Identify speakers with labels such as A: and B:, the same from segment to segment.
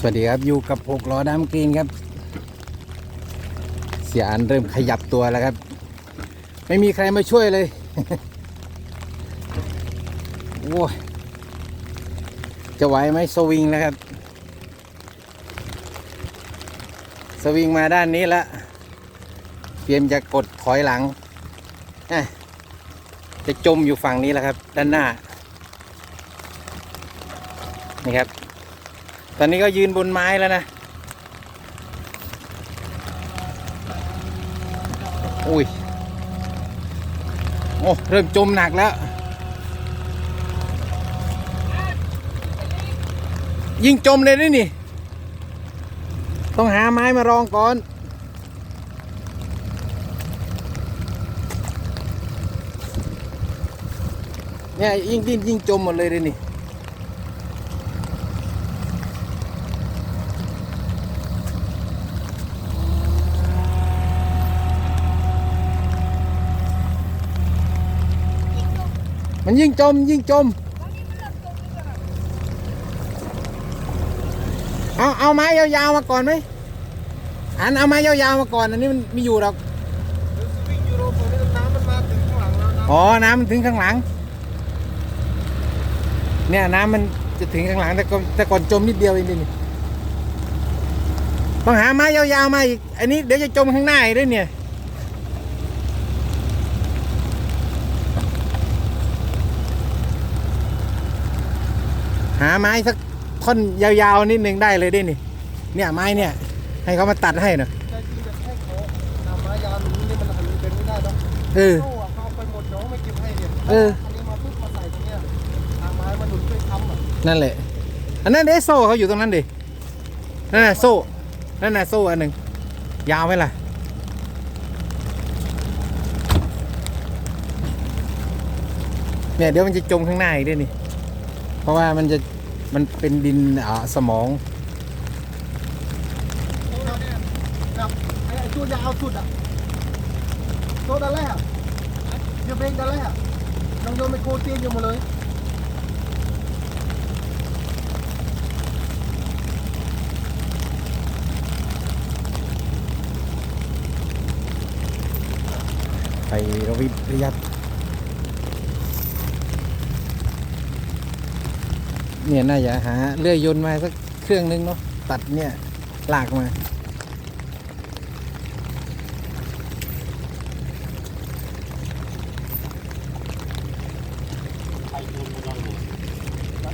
A: สวัสดีครับ อยู่กับหกล้อน้ำกรีนครับ เสียอันเริ่มขยับตัวแล้วครับ ไม่มีใครมาช่วยเลยโอ้ยจะไหวไหมสวิงแล้วครับ สวิงมาด้านนี้แล้วเตรียมจะกดถอยหลัง จะจมอยู่ฝั่งนี้แล้วครับ ด้านหน้า นี่ครับ ตอนนี้ก็ยืนบนไม้แล้วนะ อุ้ย โอ้ เริ่มจมหนักแล้ว ยิ่งจมเลยนี่นี่ ต้องหาไม้มารองก่อน เนี่ยยิ่งดิ้นยิ่งจมหมดเลยเลยนี่ มันยิ่งจมยิ่งจม เอาเอาไม้ยาวๆมาก่อนไหม อันเอาไม้ยาวๆมาก่อน อันนี้มันไม่อยู่หรอก
B: วิ่งยูโรตัวนี้น้ำมันมาถึงข้างหลังแล้วนะ
A: อ๋อ น้ำมันถึงข้างหลัง เนี่ยน้ำมันจะถึงข้างหลังแต่ก่อนแต่ก่อนจมนิดเดียวเองนี่ต้องหาไม้ยาวๆมาอีก อันนี้เดี๋ยวจะจมข้างหน้าอีกด้วยเนี่ย หาไม้สักท่อนยาวๆนิดหนึ่งได้เลยดินี่เนี่ยไม้เนี่ย ให้เขามาตัดให้หน่อย
B: ใจจริงจะแค่ขอน้ำมายาหนุนนี่มันหันเป็นไม่ได้หรอก
A: เออ
B: โซ่อะเขาเอาไปหมดน้องไม่เก็บให้เนี่ย
A: เออ
B: อันนี้มาปุ๊บมาใส่ตรงเนี้ยทางไม้มันหนุนไปค้ำอะ
A: นั่นแหละ อันนั้นเดโซ่เขาอยู่ตรงนั้นดิ นั่นน่ะโซ่ นั่นน่ะโซ่อันหนึ่งยาวไหมล่ะ เนี่ยเดี๋ยวมันจะจมข้างหน้าอีกด้วยนี่เพ ราะว่ามันจะมันเป็นดินอ่าสมอง
B: ครับไอ้ไอ้ตัวยาวสุดอะโซ่ด้านแรกอะเดี๋ยวเบรกด้านแรกอะน้องโยนไปโคเตียนอยู่หมาเลย
A: ไประวิระยับ เนี่ยน่าจะหาเลื่อยยนต์มาสักเครื่องนึงเนาะตัดเนี่ยลากมา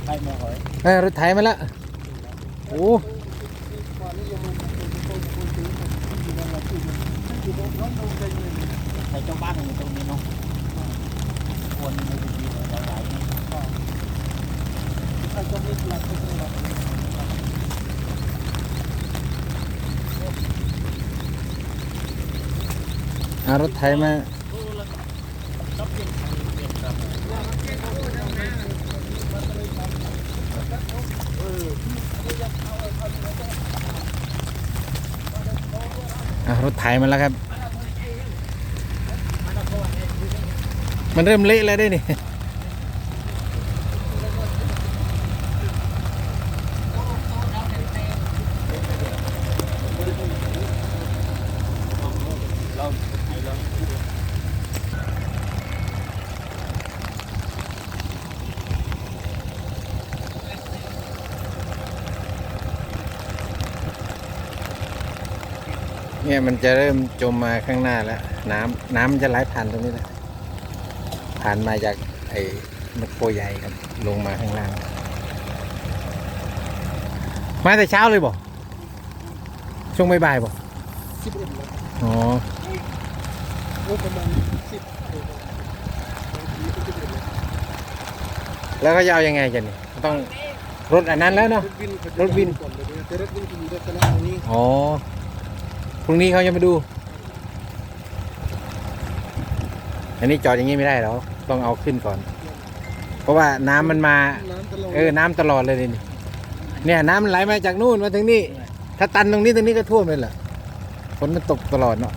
B: ใครมาหอย
A: เออรถไถมาล้วโอ้
B: ก่อนนี้ยังมีคนคนคนซื้ออยู่วันละที่มันอยู่บนน้องโดนใจเย็น
C: ใส่เจ้าบ้านอยู่ตรงนี้เนาะควรในพื้นที่หลนี่
B: ใครจะมีหลักก็คื อา
A: รถไถมา
C: ก็เปลี่ยนทางเปลี่ยนครับ
A: อะรถไถมาแล้วครับ มันเริ่มเละแล้วได้นี่ เนี่ยมันจะเริ่มจมมาข้างหน้าแล้ว น้ำน้ำมันจะไหลผ่านตรงนี้แหละผ่านมาจากไอ้มะโคใหญ่ครับ ลงมาข้างล่าง มาแต่เช้าเลยบ่ช่วงบ่ายๆบ่
B: สิบเอ็ดเลย
A: อ๋อ
B: โอ้ประมาณสิบเอ็ด
A: แล้วก็จะเอายังไงกันนี่ต้องรถอันนั้นแล้วเนาะ
B: รถวิน
A: รถวิน
B: ก่อนเลยแต่รถวินจะอ
A: พรุ่งนี้เขาจะมาดู อันนี้จอดอย่างนี้ไม่ได้หรอกต้องเอาขึ้นก่อน เพราะว่าน้ำมันมา เออ น้ำตลอดเลยนี่ เนี่ย น้ำมันไหลมาจากนู่นมาถึงนี่ ถ้าตันตรงนี้ตรงนี้ก็ท่วมเลยล่ะฝนมันตกตลอดเนาะ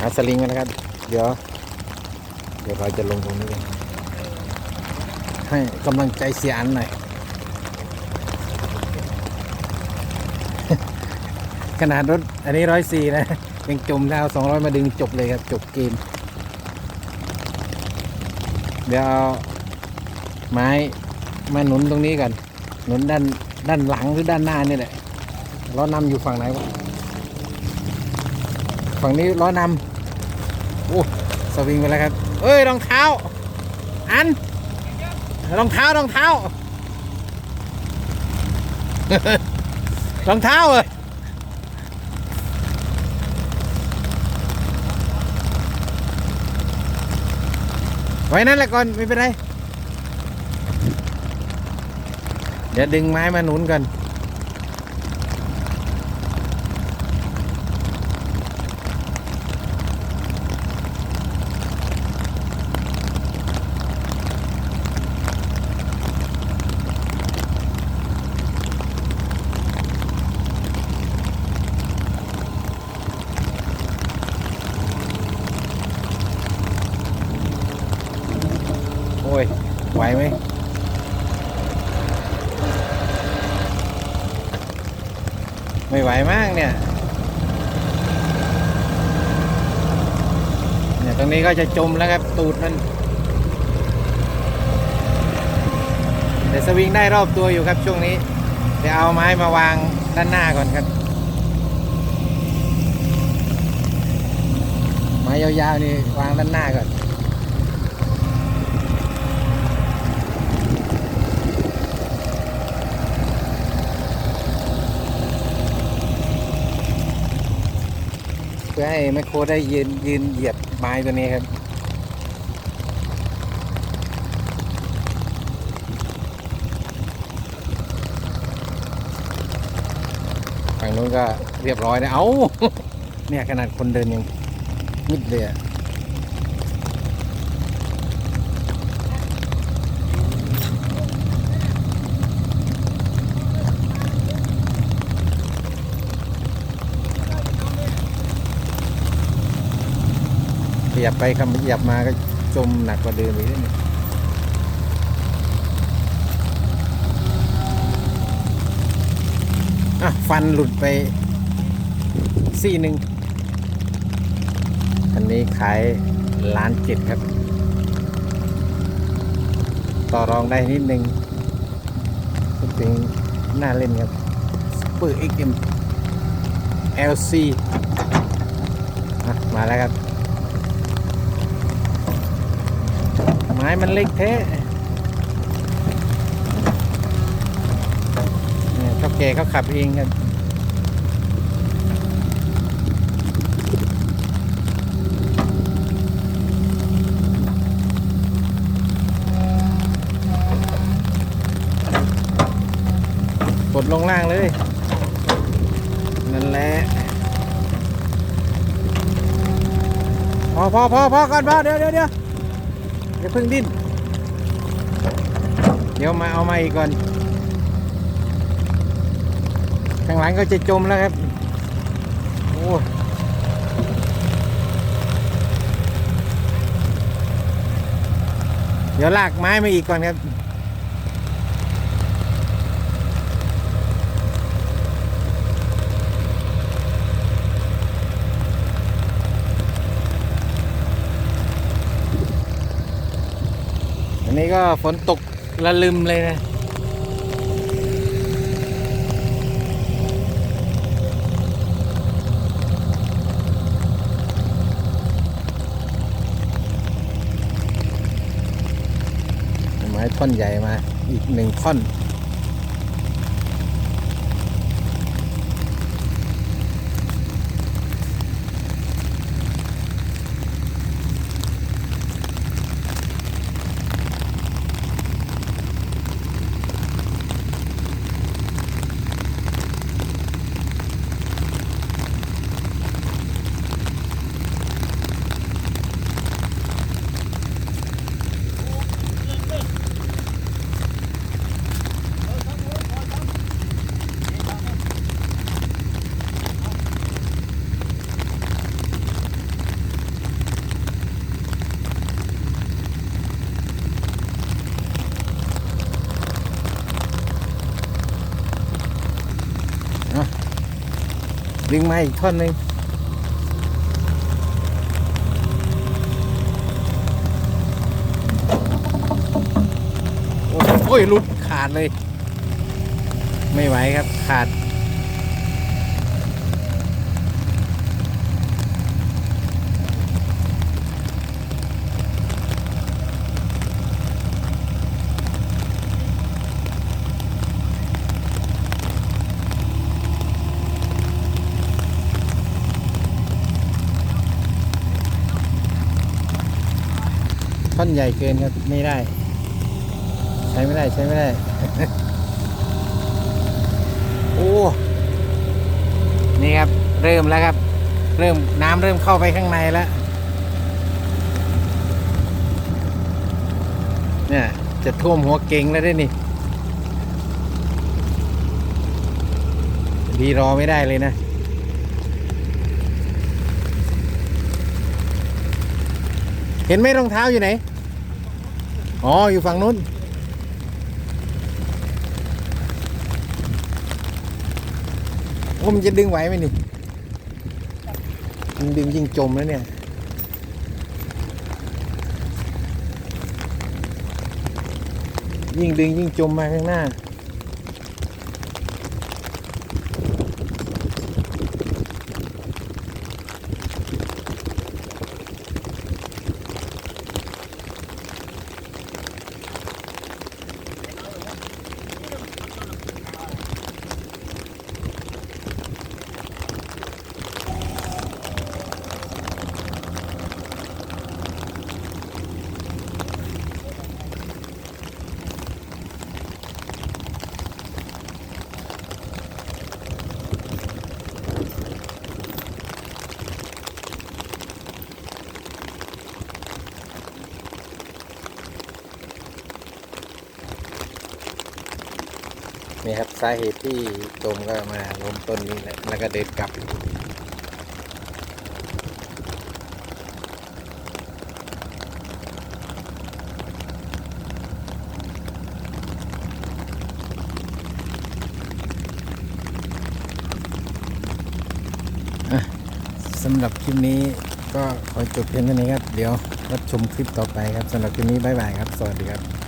A: หาสลิงกันนะครับ เดี๋ยว เดี๋ยวเราจะลงตรงนี้กันให้กำลังใจเสียอันหน่อย ขนาดรถอันนี้ร้อยสี่นะ ยังจมแล้วสองร้อยมาดึงจบเลยครับ จบเกม เดี๋ยวเอาไม้มาหนุนตรงนี้ก่อนหนุนด้านด้านหลังหรือด้านหน้านี่แหละล้อนำอยู่ฝั่งไหนวะฝั่งนี้ล้อนำโอ้สวิงไปแล้วครับ เอ้ยรองเท้า อันรองเท้ารองเท้ารองเท้าเออไว้นั่นแหละก่อนไม่เป็นไร เดี๋ยวดึงไม้มาหนุนกัน โอ้ย ไหวไหมไม่ไหวมากเนี่ยเนี่ย ตรงนี้ก็จะจมแล้วครับ ตูดมันแต่สวิงได้รอบตัวอยู่ครับช่วงนี้เดี๋ยวเอาไม้มาวางด้านหน้าก่อนครับ ไม้ยาวๆนี่วางด้านหน้าก่อน เพื่อให้ แมคโครได้ยืนยืนเหยียบไม้ตัวนี้ครับ ฝั่งนู้นก็เรียบร้อยนะเอาเนี่ยขนาดคนเดินยังมิดเลยอะ ขยับไปคำขยับมาก็จมหนักกว่าเดิมอีกนิดนึงอะฟันหลุดไปซี่หนึ่งอันนี้ขายล้านเจ็ดครับ ต่อรองได้นิดนึงพูดถึงน่าเล่นครับ Super XM LC อะมาแล้วครับ ม้มันเล็กแท้เนี่ยเท่าแกเขาขับเองครับกดลงล่างเลย นั่นแหละพอพอพอพอก่อนพอเดี๋ยวเดี๋ยวเดี๋ยว อย่าเพิ่งดิ้น เดี๋ยวมาเอามาอีกก่อน ข้างหลังก็จะจมแล้วครับ โอ้เดี๋ยวลากไม้มาอีกก่อนครับ อันนี้ก็ฝนตกระลึมเลยนะไม้ท่อนใหญ่มาอีกหนึ่งท่อน ดึงมาอีกท่อนหนึ่งโอ้โอ้ยหลุดขาดเลย ไม่ไหวครับขาด ใหญ่เกินครับไม่ได้ ใช้ไม่ได้ใช้ไม่ได้ โอ้ นี่ครับ เริ่มแล้วครับ เริ่มน้ำเริ่มเข้าไปข้างในแล้ว เนี่ย จะท่วมหัวเก่งแล้วด้นี่ ดีรอไม่ได้เลยนะเห็นไหมรองเท้าอยู่ไหน อ๋อ อยู่ฝั่งนู้นโอ้มันจะดึงไหวไหมนี่ มันดึงยิงจมแล้วเนี่ยยิ่งดึงยิ่งจมมาข้างหน้า นี่ครับสาเหตุที่จมก็มาล้มต้นนี้แหละแล้วก็เดินกลับ สำหรับคลิปนี้ก็ขอจบเพียงเท่านี้ครับ เดี๋ยวรับชมคลิปต่อไปครับสำหรับคลิปนี้บ๊ายบายครับ สวัสดีครับ